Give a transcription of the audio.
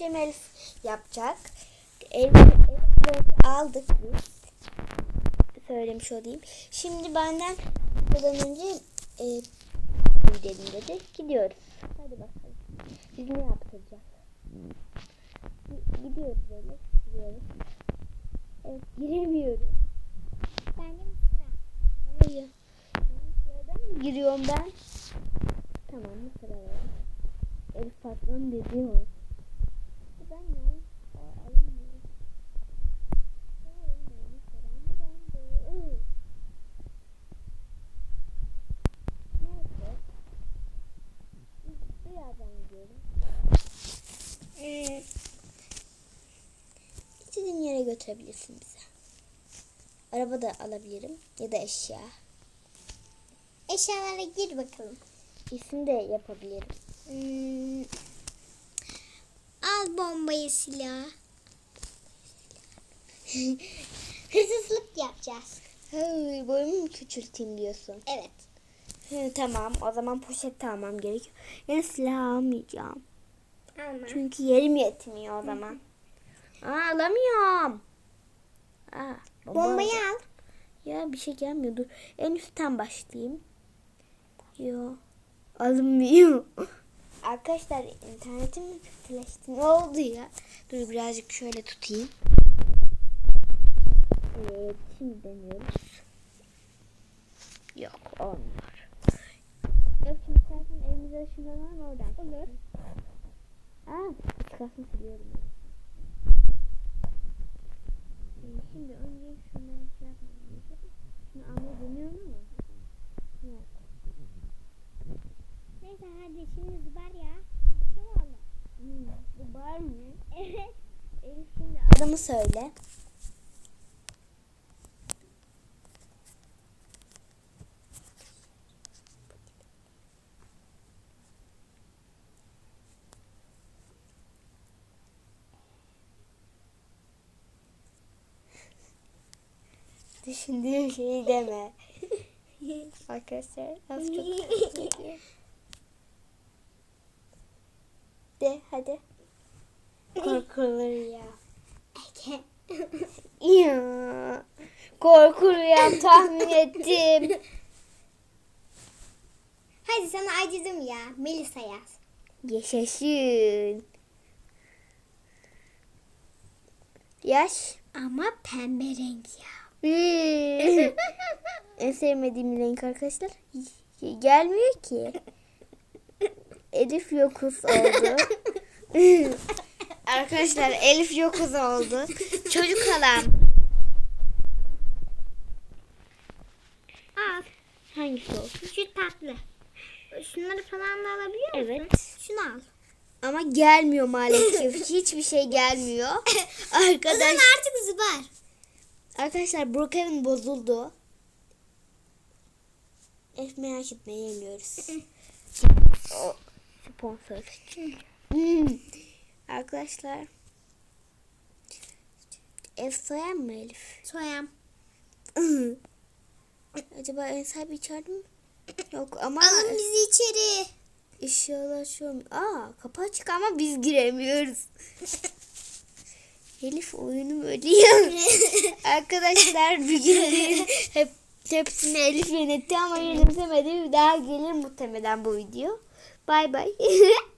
Elif yapacak. Elif, aldık biz. Söylemiş olayım. Şimdi benden buradan önce e, gidelim dedi. Gidiyoruz. Hadi bakalım. Biz ne yaptıracağız? Gi- Gidiyoruz Elif. Gidiyoruz. Evet giremiyoruz. Bende mi sıra? Hayır. Sıradan mı giriyorum ben? Tamam mı sıraya? Elif patron dedi o. Ben ne? Aa, alamıyorum. Aa, alamıyorum. Sıra mı bende? Iı. Neyse. Biz Birazdan gidiyorum. Hmm. İstediğin yere götürebilirsin bize. Araba da alabilirim ya da eşya. Eşyalara gir bakalım. İsim de yapabilirim. Hmm. Al bombayı silah. Hırsızlık yapacağız. Hey, boyumu mu küçülteyim diyorsun? Evet. Hı, tamam o zaman poşet almam gerekiyor. Yani silah almayacağım. Alma. Çünkü yerim yetmiyor o zaman. Aa alamıyorum. Aa, bomba Bombayı al. Ya bir şey gelmiyor dur. En üstten başlayayım. Yo. Alınmıyor. Arkadaşlar internetim mi kötüleşti? Ne oldu ya? Dur birazcık şöyle tutayım. Evet şimdi deniyoruz. Yok olmuyor. Yok şimdi istersen evimize ışınlanan oradan. Olur. Aa çıkarsın siliyorum. ya. Şimdi önce şunları şey yapmam gerekiyor. Şunu almayı deniyorum ama. Yok. Neyse hadi şimdi zıbar ya. Akşam oldu. Hmm, bu bar mı? Evet. Elif şimdi adamı söyle. Düşündüğüm şeyi deme. Arkadaşlar az çok De hadi. Korkulur ya. Ya. Korkuluyam tahmin ettim. Hadi sana acıdım ya. Melisa yaz. Yaşasın. Yaş. Ama pembe renk ya. En sevmediğim renk arkadaşlar. Gelmiyor ki. Elif yokuz oldu. arkadaşlar Elif yokuz oldu. Çocuk halam. Al. Hangisi olsun? Şu tatlı. Şunları falan da alabiliyor musun? Evet. Şunu al. Ama gelmiyor maalesef. Hiçbir şey gelmiyor. O zaman Arkadaş, artık zıbar. Arkadaşlar Brookhaven bozuldu. Elif merak etme yemiyoruz. sponsor. Hmm. Arkadaşlar. Ev soyar mı Elif? Soyam. Acaba ev sahibi içeride mi? Yok ama Alın bizi içeri. eşyalar şu Aa kapı açık ama biz giremiyoruz. Elif oyunu ya. Arkadaşlar bir gün hep hepsini Elif yönetti ama yönetemedi. Bir daha gelir muhtemelen bu video. Bay bay.